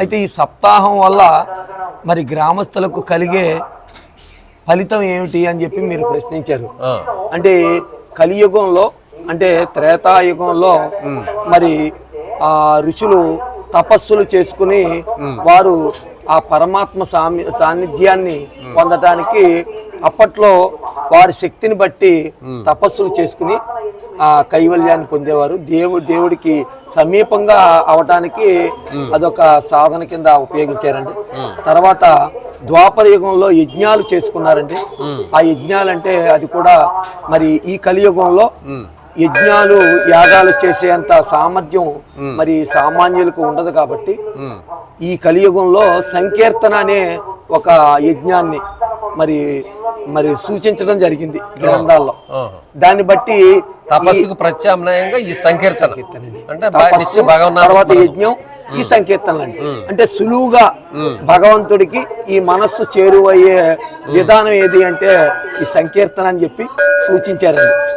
అయితే ఈ సప్తాహం వల్ల మరి గ్రామస్తులకు కలిగే ఫలితం ఏమిటి అని చెప్పి మీరు ప్రశ్నించారు. అంటే కలియుగంలో అంటే త్రేతాయుగంలో మరి ఆ ఋషులు తపస్సులు చేసుకుని వారు ఆ పరమాత్మ సామి సాన్నిధ్యాన్ని పొందటానికి అప్పట్లో వారి శక్తిని బట్టి తపస్సులు చేసుకుని ఆ కైవల్యాన్ని పొందేవారు. దేవుడు దేవుడికి సమీపంగా అవటానికి అదొక సాధన కింద ఉపయోగించారండి. తర్వాత ద్వాపర యుగంలో యజ్ఞాలు చేసుకున్నారండి. ఆ యజ్ఞాలంటే అది కూడా మరి ఈ కలియుగంలో యజ్ఞాలు యాగాలు చేసేంత సామర్థ్యం మరి సామాన్యులకు ఉండదు కాబట్టి ఈ కలియుగంలో సంకీర్తన అనే ఒక యజ్ఞాన్ని మరి మరి సూచించడం జరిగింది గ్రంథాల్లో. దాన్ని బట్టి తపస్సుకు ప్రత్యామ్నాయంగా ఈ సంకీర్తన. అంటే తర్వాత. యజ్ఞం ఈ సంకీర్తనలు అండి. అంటే సులువుగా భగవంతుడికి ఈ మనస్సు చేరువయ్యే విధానం ఏది అంటే ఈ సంకీర్తన అని చెప్పి సూచించారండి.